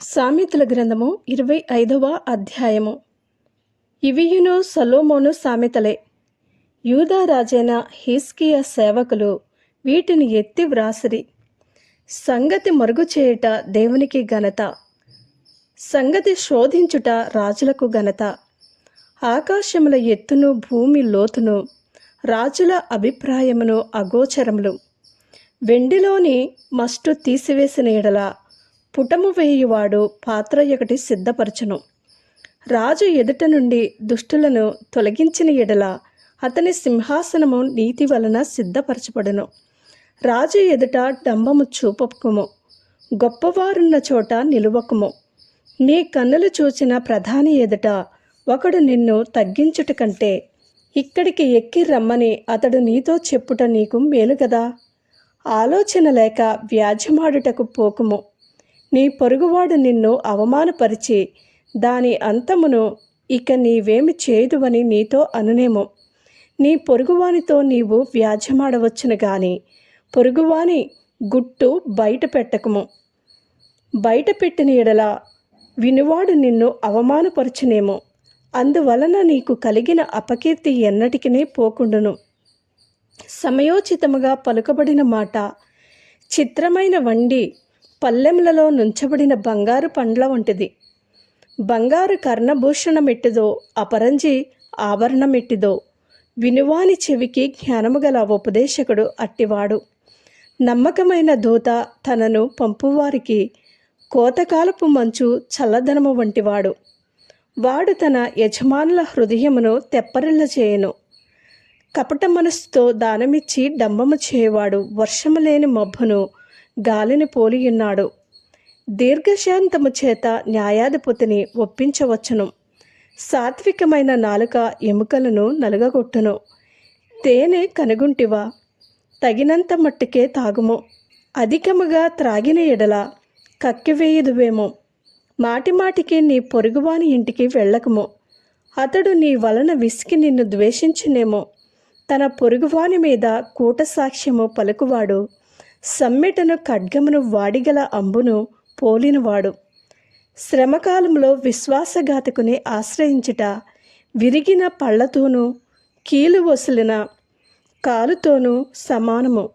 సామెతల గ్రంథము ఇరవై ఐదవ అధ్యాయము. ఇవియును సలోమోను సామెతలే. యూదా రాజైన హిస్కియా సేవకులు వీటిని ఎత్తి వ్రాసిరి. సంగతి మరుగు చేయుట దేవునికి ఘనత. సంగతి శోధించుట రాజులకు ఘనత. ఆకాశముల ఎత్తును భూమి లోతును రాజుల అభిప్రాయమును అగోచరములు. వెండిలోని మస్టు తీసివేసిన ఎడల పుటము వేయువాడు పాత్ర ఒకటి సిద్ధపరచను. రాజు ఎదుట నుండి దుష్టులను తొలగించిన ఎడల అతని సింహాసనము నీతి వలన సిద్ధపరచబడును. రాజు ఎదుట డంబము చూపకుము. గొప్పవారున్న చోట నిలువకుము. నీ కన్నులు చూచిన ప్రధాని ఎదుట ఒకడు నిన్ను తగ్గించుట కంటే ఇక్కడికి ఎక్కి రమ్మని అతడు నీతో చెప్పుట నీకు మేలు కదా ఆలోచన లేక వ్యాజ్యమాడుటకు పోకుము. నీ పొరుగువాడు నిన్ను అవమానపరిచి దాని అంతమును ఇక నీవేమి చేయదువని నీతో అనునేమో. నీ పొరుగువానితో నీవు వ్యాజ్యమాడవచ్చును గాని పొరుగువాని గుట్టు బయట పెట్టకము బయట పెట్టిన ఎడల వినువాడు నిన్ను అవమానపరచునేమో. అందువలన నీకు కలిగిన అపకీర్తి ఎన్నటికి పోకుండును. సమయోచితముగా పలుకబడిన మాట చిత్రమైన వండి పల్లెములలో నుంచబడిన బంగారు పండ్ల వంటిది. బంగారు కర్ణభూషణమెట్టిదో అపరంజి ఆభరణమెట్టిదో వినువాని చెవికి జ్ఞానము గల ఉపదేశకుడు అట్టివాడు. నమ్మకమైన దూత తనను పంపువారికి కోతకాలపు మంచు చల్లదనము వంటివాడు. వాడు తన యజమానుల హృదయమును తెప్పరిల్ల చేయను. కపట మనస్సుతో దానమిచ్చి డంబము చేయవాడు వర్షము లేని మబ్బును గాలిని పోలియున్నాడు. దీర్ఘశాంతము చేత న్యాయాధిపతిని ఒప్పించవచ్చును. సాత్వికమైన నాలుక ఎముకలను నలుగగొట్టును. తేనె కనుగుంటివా? తగినంత మట్టుకే తాగుము. అధికముగా త్రాగిన ఎడల కక్కివేయుదువేమో మాటిమాటికి నీ పొరుగువాని ఇంటికి వెళ్ళకము. అతడు నీ వలన విసికి నిన్ను ద్వేషించునేమో. తన పొరుగువాని మీద కూట సాక్ష్యము పలుకువాడు. సమ్మెటను ఖడ్గమును వాడిగల అంబును పోలినవాడు. శ్రమకాలంలో విశ్వాసఘాతకుని ఆశ్రయించుట విరిగిన పళ్ళతోనూ కీలు వసిలిన కాలుతోనూ సమానము.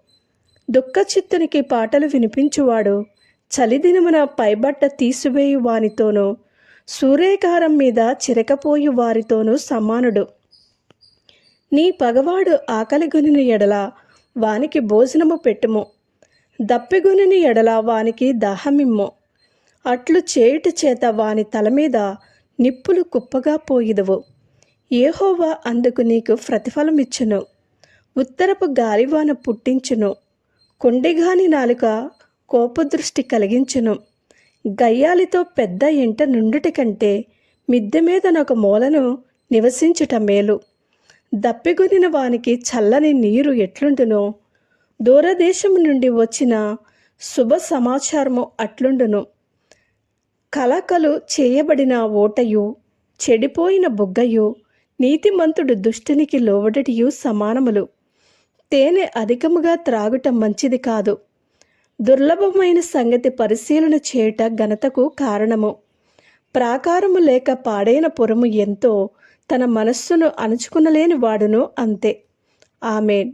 దుఃఖచిత్తునికి పాటలు వినిపించువాడు చలిదినమున పైబట్ట తీసివేయు వానితోనూ సూర్యకారం మీద చిరకపోయు వారితోనూ సమానుడు. నీ పగవాడు ఆకలిగొనిన ఎడల వానికి భోజనము పెట్టుము. దప్పిగొనిని ఎడల వానికి దాహమిమ్ము. అట్లు చేయుట చేత వాని తల మీద నిప్పులు కుప్పగా పోయిదవు. ఏహోవా అందుకు నీకు ప్రతిఫలమిచ్చును. ఉత్తరపు గాలివాన పుట్టించును. కొండిగాని నాలుక కోపదృష్టి కలిగించును. గయ్యాలితో పెద్ద ఇంట నుండుటి కంటే మిద్దె మీదనొక మూలను నివసించుట మేలు. దప్పిగొనిన వానికి చల్లని నీరు ఎట్లుండునో దూరదేశం నుండి వచ్చిన శుభ సమాచారము అట్లుండును. కలకలు చేయబడిన ఓటయు చెడిపోయిన బుగ్గయు నీతిమంతుడు దుష్టునికి లోబడటియు సమానములు. తేనె అధికముగా త్రాగుట మంచిది కాదు. దుర్లభమైన సంగతి పరిశీలన చేయుట ఘనతకు కారణము. ప్రాకారము లేక పాడైన పురము ఎంతో తన మనస్సును అణుచుకునలేని వాడును అంతే. ఆమెన్.